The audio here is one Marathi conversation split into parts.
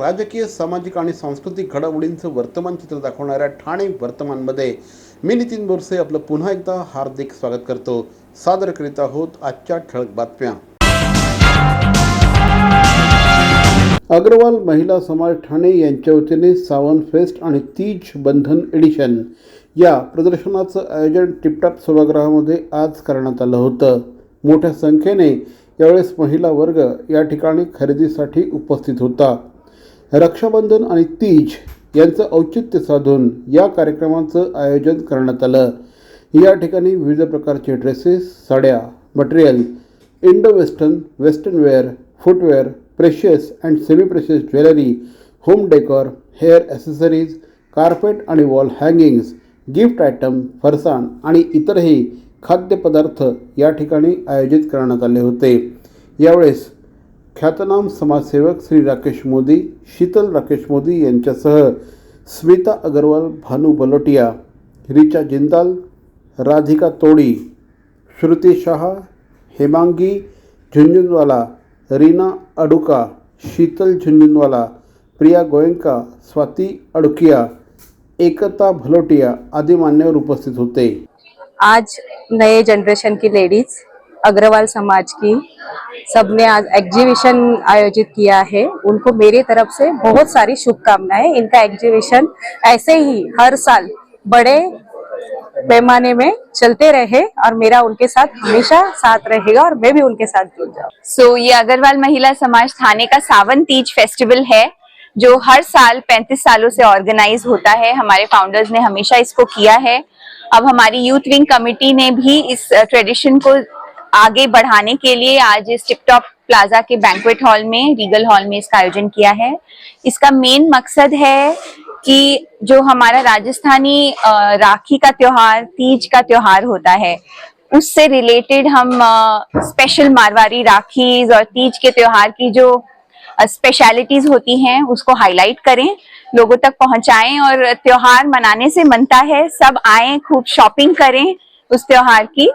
राजकीय सामाजिक आणि सांस्कृतिक घडामोडींचं वर्तमान चित्र दाखवणाऱ्या ठाणे वर्तमानमध्ये मी नितीन बोरसे आपलं पुन्हा एकदा हार्दिक स्वागत करतो. सादर करीत आहोत आजच्या ठळक बातम्या. अग्रवाल महिला समाज ठाणे यांच्या वतीने सावन फेस्ट आणि तीज बंधन एडिशन या प्रदर्शनाचं आयोजन टिपटॉप सभागृहामध्ये आज करण्यात आलं होतं. मोठ्या संख्येने यावेळेस महिला वर्ग या ठिकाणी खरेदीसाठी उपस्थित होता. रक्षाबंधन आणि तीज यांचं औचित्य साधून या कार्यक्रमाचं आयोजन करण्यात आलं. या ठिकाणी विविध प्रकारचे ड्रेसेस साड्या material Indo western western wear footwear precious and semi precious jewellery home decor hair accessories carpet आणि वॉल हँगिंग्स गिफ्ट आयटम फरसाण आणि इतरही खाद्यपदार्थ या ठिकाणी आयोजित करण्यात आले होते. यावेळेस ख्यातनाम समाजसेवक श्री राकेश मोदी शीतल राकेश मोदी यांच्यासह स्मिता अगरवाल भानू बलोटिया रिचा जिंदाल राधिका तोडी श्रुती शहा हेमांगी झुंझुनवाला रीना अडुका शीतल झुंझुनवाला प्रिया गोयंका स्वाती अडुकिया एकता भलोटिया आदी मान्यवर उपस्थित होते. आज नए जनरेशन की लेडीज अग्रवाल समाज की सबने आज एग्जीबिशन आयोजित किया है। उनको मेरी तरफ़ से बहुत सारी शुभकामनाएँ। इनका एग्जीबिशन ऐसे ही हर साल बड़े पैमाने में चलते रहे और मेरा उनके साथ हमेशा साथ रहेगा और मैं भी उनके साथ जुड़ जाऊँ। सो so, ये अग्रवाल महिला समाज थाने का सावन तीज फेस्टिवल है जो हर साल 35 सालों से ऑर्गेनाइज होता है। हमारे फाउंडर्स ने हमेशा इसको किया है। अब हमारी यूथ विंग कमेटी ने भी इस ट्रेडिशन को आगे बढ़ाने के लिए आज इस टिपटॉप प्लाजा के बैंक्वेट हॉल में रीगल हॉल में इसका आयोजन किया है। इसका मेन मकसद है कि जो हमारा राजस्थानी राखी का त्योहार, तीज का त्योहार होता है, उससे रिलेटेड हम स्पेशल मारवाड़ी राखीज और तीज के त्योहार की जो स्पेशलिटीज होती हैं, उसको हाईलाइट करें, लोगों तक पहुंचाएँ और त्योहार मनाने से मनता है। सब आए, खूब शॉपिंग करें उस त्योहार की।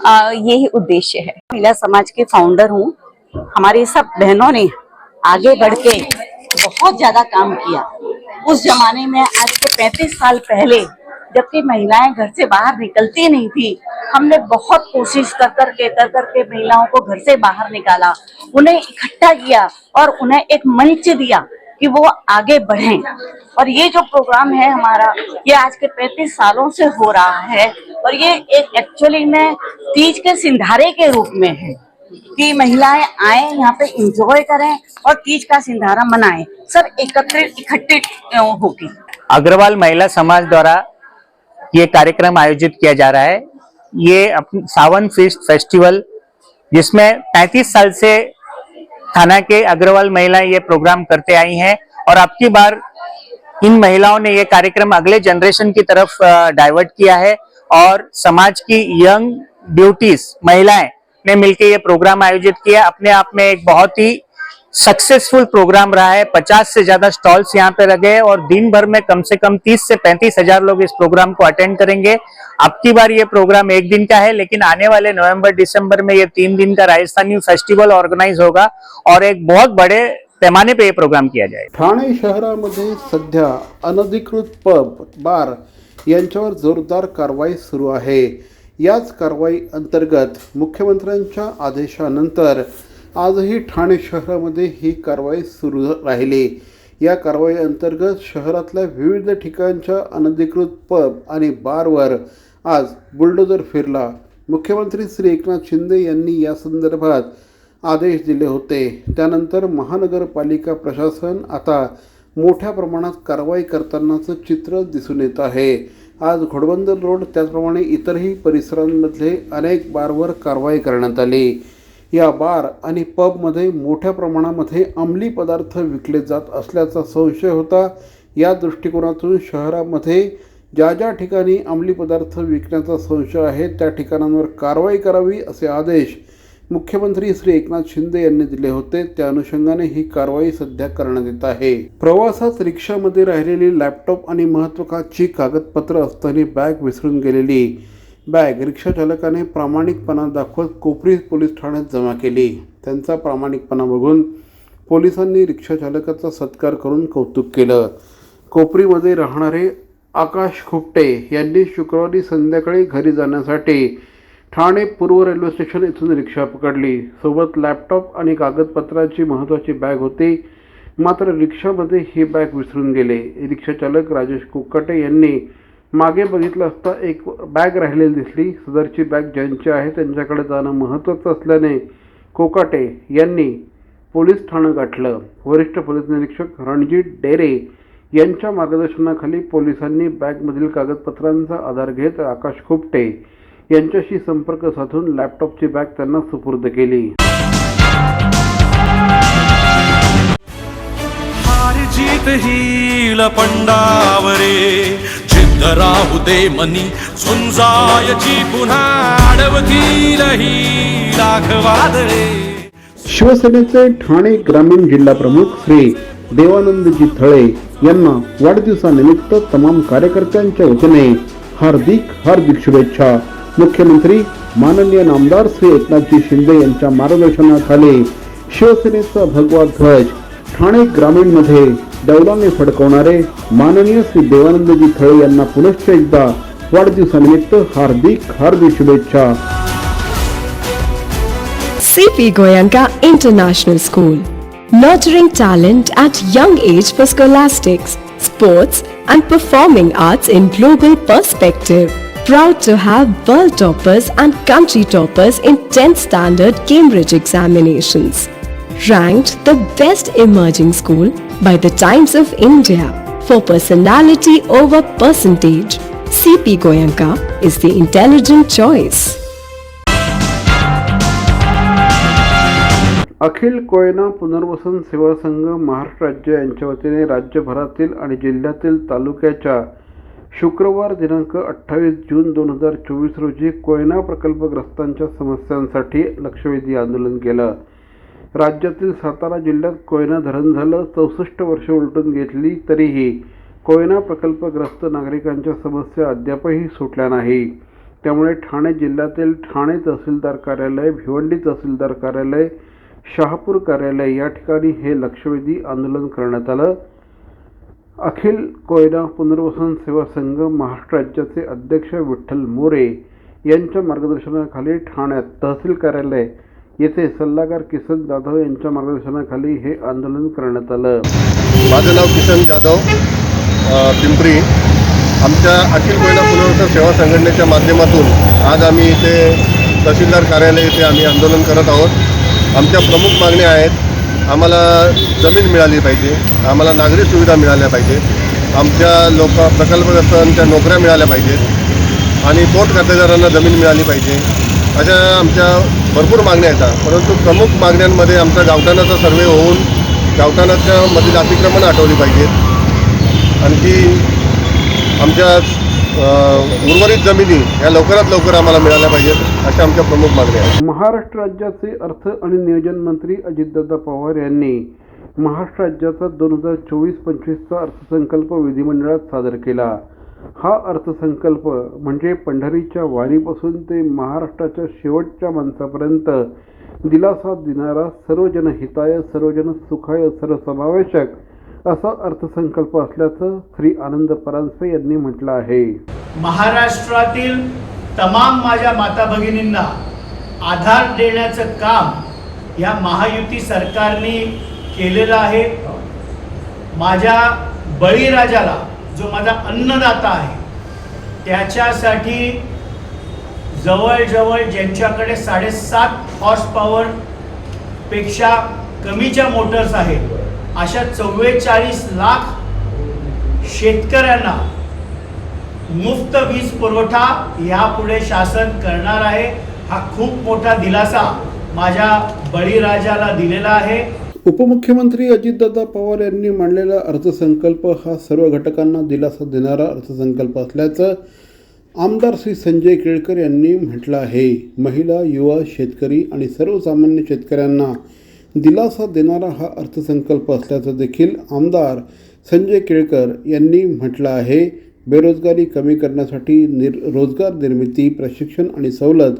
यही उद्देश्य है। महिला समाज के फाउंडर हूँ। हमारी सब बहनों ने आगे बढ़ के बहुत ज़्यादा काम किया। उस जमाने में आज से 35 साल पहले जबकि महिलाएँ घर से बाहर निकलती नहीं थी, हमने बहुत कोशिश कर कर के, कर कर के महिलाओं को घर से बाहर निकाला। उन्हें इकट्ठा किया और उन्हें एक मंच दिया। कि वो आगे बढ़ें। और ये जो प्रोग्राम है हमारा ये आज के 35 सालों से हो रहा है। और ये एक एक्चुअली में तीज के सिंधारे के रूप में है कि महिलाएँ आए यहाँ पे इंजॉय करें और तीज का सिंधारा मनाएँ। सब एकत्रित इकट्ठे अ, होके। अग्रवाल महिला समाज द्वारा ये कार्यक्रम आयोजित किया जा रहा है। ये सावन फीस्ट फेस्टिवल जिसमें 35 साल से थाना के अग्रवाल महिलाएँ ये प्रोग्राम करते आई हैं और अब की बार इन महिलाओं ने ये कार्यक्रम अगले जनरेशन की तरफ़ डाइवर्ट किया है और समाज की यंग ब्यूटीज महिलाएँ ने मिलकर ये प्रोग्राम आयोजित किया। अपने आप में एक बहुत ही सक्सेसफुल प्रोग्राम रहा है। 50 से ज्यादा स्टॉल्स यहाँ पे लगे हैं और दिन भर में कम से कम 30 से पैंतीस हजार लोग इस प्रोग्राम को अटेंड करेंगे। अब की बार ये प्रोग्राम एक दिन का है लेकिन आने वाले नवंबर दिसंबर में ये तीन दिन का राजस्थानी फेस्टिवल ऑर्गेनाइज होगा और एक बहुत बड़े पैमाने पे ये प्रोग्राम किया जाए ठाणे शहरामध्ये सध्या अनधिकृत पब बार यांच्यावर जोरदार कारवाई सुरू आहे. याच कारवाई अंतर्गत मुख्यमंत्र्यांच्या आदेशानंतर आजही ठाणे शहरामध्ये ही कारवाई सुरू राहिली. या कारवाई अंतर्गत शहरातल्या विविध ठिकाणच्या अनधिकृत पब आणि बारवर आज बुलडोजर फिरला. मुख्यमंत्री श्री एकनाथ शिंदे यांनी या संदर्भात आदेश दिले होते. त्यानंतर महानगरपालिका प्रशासन आता मोठ्या प्रमाणात कारवाई करतानाचं चित्र दिसून येत आहे. आज घोडबंदर रोड त्याचप्रमाणे इतरही परिसरांमधले अनेक बारवर कारवाई करण्यात आली. या बार आणि पबमध्ये मोठ्या प्रमाणामध्ये अंमली पदार्थ विकले जात असल्याचा संशय होता. या दृष्टिकोनातून शहरामध्ये ज्या ज्या ठिकाणी अंमली पदार्थ विकण्याचा संशय आहे त्या ठिकाणांवर कारवाई करावी असे आदेश मुख्यमंत्री श्री एकनाथ शिंदे यांनी दिले होते. त्या अनुषंगाने ही कारवाई सध्या करण्यात येत आहे. प्रवासात रिक्षामध्ये राहिलेली लॅपटॉप आणि महत्वाकांची कागदपत्र असताना बॅग विसरून गेलेली बॅग रिक्षाचालकाने प्रामाणिकपणा दाखवत कोपरी पोलीस ठाण्यात जमा केली. त्यांचा प्रामाणिकपणा बघून पोलिसांनी रिक्षाचालकाचा सत्कार करून कौतुक केलं. कोपरीमध्ये राहणारे आकाश खुपटे यांनी शुक्रवारी संध्याकाळी घरी जाण्यासाठी ठाणे पूर्व रेल्वे स्टेशन येथून रिक्षा पकडली. सोबत लॅपटॉप आणि कागदपत्राची महत्त्वाची बॅग होती. मात्र रिक्षामध्ये ही बॅग विसरून गेले. रिक्षाचालक राजेश कुक्कटे यांनी मागे बघितलं असता एक बॅग राहिलेली दिसली. सदरची बॅग ज्यांची आहे त्यांच्याकडे जाणं महत्त्वाचं असल्याने कोकाटे यांनी पोलीस ठाणं गाठलं. वरिष्ठ पोलीस निरीक्षक रणजित डेरे यांच्या मार्गदर्शनाखाली पोलिसांनी बॅगमधील कागदपत्रांचा आधार घेत आकाश खुपटे यांच्याशी संपर्क साधून लॅपटॉपची बॅग त्यांना सुपूर्द केली. जीत ही लपंडावरे सिद्ध राहू दे मनी. झुंजायची पुन्हा अडवतीलही ही शिवसेनेचे ठाणे ग्रामीण जिल्हा प्रमुख श्री देवानंदजी थळे यांना वाढदिवसानिमित्त तमाम कार्यकर्त्यांच्या वतीने हार्दिक हार्दिक शुभेच्छा. मुख्यमंत्री माननीय नामदार श्री एकनाथजी शिंदे यांच्या मार्गदर्शनाखाली शिवसेनेचा भगवा ध्वज ठाणे ग्रामीणमध्ये डौलाने फडकवणारे माननीय श्री देवानंदजी थळे यांना पुनश्च एकदा वाढदिवसानिमित्त हार्दिक हार्दिक शुभेच्छा CP Goyanka International School. Nurturing talent at young age for scholastics, sports, and performing arts in global perspective. Proud to have world toppers and country toppers in 10th standard Cambridge examinations. Ranked the best emerging school by the Times of India for personality over percentage. CP Goyanka is the intelligent choice. अखिल कोयना पुनर्वसन सेवा संघ महाराष्ट्र राज्य यांच्या वतीने राज्यभरातील आणि जिल्ह्यातील तालुक्याच्या शुक्रवार दिनांक अठ्ठावीस जून दोन हजार चोवीस रोजी कोयना प्रकल्पग्रस्तांच्या समस्यांसाठी लक्षवेधी आंदोलन केलं राज्यातील सातारा जिल्ह्यात कोयना धरण झालं चौसष्ट वर्ष उलटून घेतली तरीही कोयना प्रकल्पग्रस्त नागरिकांच्या समस्या अद्यापही सुटल्या नाही. त्यामुळे ठाणे जिल्ह्यातील ठाणे तहसीलदार कार्यालय भिवंडी तहसीलदार कार्यालय शहापूर कार्यालय या ठिकाणी हे लक्षवेधी आंदोलन करण्यात आलं. अखिल कोयना पुनर्वसन सेवा संघ महाराष्ट्र राज्याचे अध्यक्ष विठ्ठल मोरे यांच्या मार्गदर्शनाखाली ठाण्यात तहसील कार्यालय येथे सल्लागार किसन जाधव यांच्या मार्गदर्शनाखाली हे आंदोलन करण्यात आलं. माझं नाव किसन जाधव पिंपरी. आमच्या अखिल महिला पुनर्वसन सेवा संघटनेच्या माध्यमातून आज आम्ही इथे तहसीलदार कार्यालय येथे आम्ही आंदोलन करत आहोत. आमच्या प्रमुख मागण्या आहेत आम्हाला जमीन मिळाली पाहिजे आम्हाला नागरी सुविधा मिळाल्या पाहिजे आमच्या लोक प्रकल्पग्रस्तांच्या नोकऱ्या मिळाल्या पाहिजेत आणि पोट खातेदारांना जमीन मिळाली पाहिजे. अशा आमच्या भरपूर मागण्या येतात परंतु प्रमुख मागण्यांमध्ये आमचा गावठाणाचा सर्वे होऊन गावठाणाच्या मधील अतिक्रमण आठवली पाहिजेत आणखी आमच्या उर्वरित जमिनी या लवकरात लवकर आम्हाला मिळाल्या पाहिजेत अशा आमच्या प्रमुख मागण्या आहेत. महाराष्ट्र राज्याचे अर्थ आणि नियोजन मंत्री अजितदादा पवार यांनी महाराष्ट्र राज्याचा दोन हजार चोवीस पंचवीसचा अर्थसंकल्प विधिमंडळात सादर केला. हा अर्थसंकल्प म्हणजे पंढरीच्या वारीपासून ते महाराष्ट्राच्या शेवटच्या माणसापर्यंत दिलासा देणारा सर्वजन हिताय सर्वजन सुखाय सर्वसमावेशक असा अर्थसंकल्प असल्याचं श्री आनंद परांजपे यांनी म्हटलं आहे. महाराष्ट्रातील तमाम माझ्या माता भगिनींना आधार देण्याचं काम या महायुती सरकारने केलेलं आहे. माझ्या बळीराजाला जो माझा अन्नदाता आहे त्याच्यासाठी जवळजवळ ज्यांच्याकडे साडेसात हॉर्स पॉवर पेक्षा कमीच्या मोटर्स आहेत अशा चव्वेचाळीस लाख शेतकऱ्यांना मुफ्त वीज पुरवठा यापुढे शासन करणार आहे हा खूप मोठा दिलासा माझ्या बळीराजाला दिलेला आहे. उपमुख्यमंत्री अजितदादा पवार यांनी मांडलेला अर्थसंकल्प हा सर्व घटकांना दिलासा देणारा अर्थसंकल्प असल्याचं आमदार श्री संजय केळकर यांनी म्हटलं आहे. महिला युवा शेतकरी आणि सर्वसामान्य शेतकऱ्यांना दिलासा देणारा हा अर्थसंकल्प असल्याचं देखील आमदार संजय केळकर यांनी म्हटलं आहे. बेरोजगारी कमी करण्यासाठी निर रोजगार निर्मिती प्रशिक्षण आणि सवलत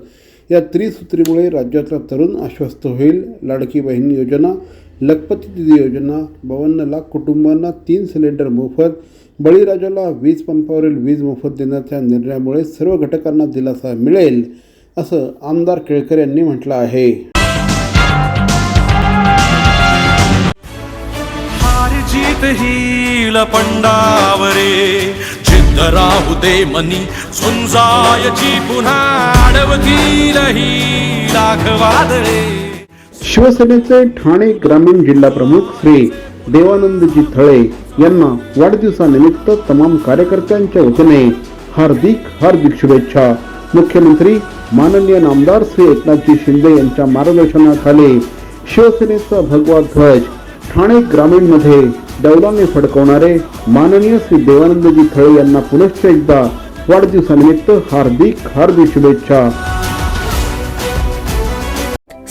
या त्रिसूत्रीमुळे राज्यातला तरुण आश्वस्त होईल. लाडकी बहीण योजना लखपती दिदी योजना बावन्न लाख कुटुंबांना तीन सिलेंडर मोफत बळीराजाला वीज पंपावरील वीज मोफत देण्याच्या निर्णयामुळे सर्व घटकांना दिलासा मिळेल असं आमदार केळकर यांनी म्हटलं आहे. हार लपंडावरे जिद्द राहू दे मनी झुंजायची पुन्हा अडवतील ही लाख वादळे. शिवसेनेचे ठाणे ग्रामीण जिल्हा प्रमुख श्री देवानंदजी थळे यांना वाढदिवसानिमित्त तमाम कार्यकर्त्यांच्या वतीने हार्दिक हार्दिक शुभेच्छा. मुख्यमंत्री माननीय नामदार श्री एकनाथजी शिंदे यांच्या मार्गदर्शनाखाली शिवसेनेचा भगवा ध्वज ठाणे ग्रामीणमध्ये दौलाने फडकवणारे माननीय श्री देवानंदजी थळे यांना पुनश्च एकदा वाढदिवसानिमित्त हार्दिक हार्दिक शुभेच्छा.